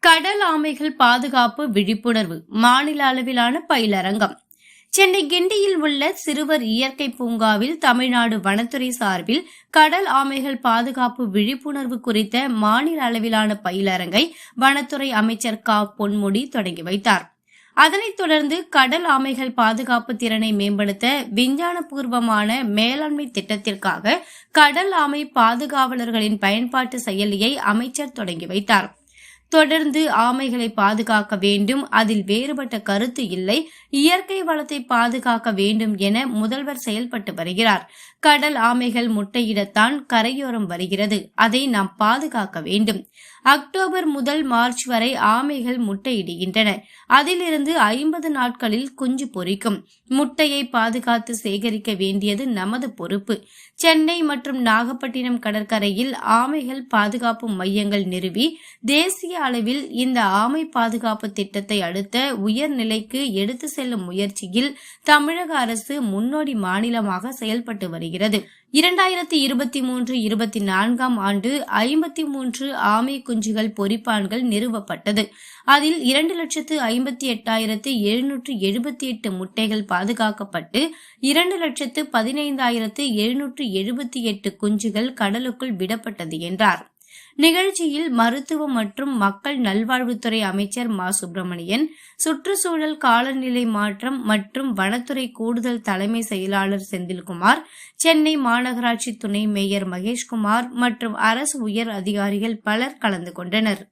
கடல் ஆமைகள் பாதுகாப்பு விழிப்புணர்வு மாநில அளவிலான பயிலரங்கம். சென்னை கிண்டியில் உள்ள சிறுவர் இயற்கை பூங்காவில் தமிழ்நாடு வனத்துறை சார்பில் கடல் ஆமைகள் பாதுகாப்பு விழிப்புணர்வு குறித்த மாநில அளவிலான பயிலரங்கை வனத்துறை அமைச்சர் கா. பொன்முடி தொடங்கி வைத்தார். அதனைத் தொடர்ந்து கடல் ஆமைகள் பாதுகாப்பு திறனை மேம்படுத்த விஞ்ஞானபூர்வமான மேலாண்மை திட்டத்திற்காக கடல் ஆமை பாதுகாவலர்களின் பயன்பாட்டு செயலியை அமைச்சர் தொடங்கி வைத்தார். தொடர்ந்து ஆமைகளை பாதுகாக்க வேண்டும். அதில் வேறுபட்ட கருத்து இல்லை. இயற்கை வளத்தை பாதுகாக்க வேண்டும் என முதல்வர் செயல்பட்டு வருகிறார். கடல் ஆமைகள் முட்டையிடத்தான் கரையோரம் வருகிறது. அதை நாம் பாதுகாக்க வேண்டும். அக்டோபர் முதல் மார்ச் வரை ஆமைகள் முட்டையிடுகின்றன. அதிலிருந்து ஐம்பது நாட்களில் குஞ்சு பொரிக்கும். முட்டையை பாதுகாத்து சேகரிக்க வேண்டியது நமது பொறுப்பு. சென்னை மற்றும் நாகப்பட்டினம் கடற்கரையில் ஆமைகள் பாதுகாப்பு மையங்கள் நிறுவி தேசிய அளவில் இந்த ஆமை பாதுகாப்பு திட்டத்தை அடுத்த உயர்நிலைக்கு எடுத்து செல்லும் முயற்சியில் தமிழக அரசு முன்னோடி மாநிலமாக செயல்பட்டு வருகிறது. இரண்டாயிரத்தி இருபத்தி மூன்று இருபத்தி நான்காம் ஆண்டு ஐம்பத்தி மூன்று ஆமை குஞ்சுகள் பொறிப்பான்கள் நிறுவப்பட்டது. அதில் இரண்டு லட்சத்து ஐம்பத்தி எட்டாயிரத்து எழுநூற்று எழுபத்தி எட்டு முட்டைகள் பாதுகாக்கப்பட்டு இரண்டு லட்சத்து பதினைந்தாயிரத்து எழுநூற்று எழுபத்தி எட்டு குஞ்சுகள் கடலுக்குள் விடப்பட்டது என்றார். நிகழ்ச்சியில் மருத்துவம் மற்றும் மக்கள் நல்வாழ்வுத்துறை அமைச்சர் மா. சுப்பிரமணியன் சுற்றுச்சூழல் காலநிலை மாற்றம் மற்றும் வனத்துறை கூடுதல் தலைமை செயலாளர் செந்தில்குமார் சென்னை மாநகராட்சி துணை மேயர் மகேஷ்குமார் மற்றும் அரசு உயர் அதிகாரிகள் பலர் கலந்து கொண்டனர்.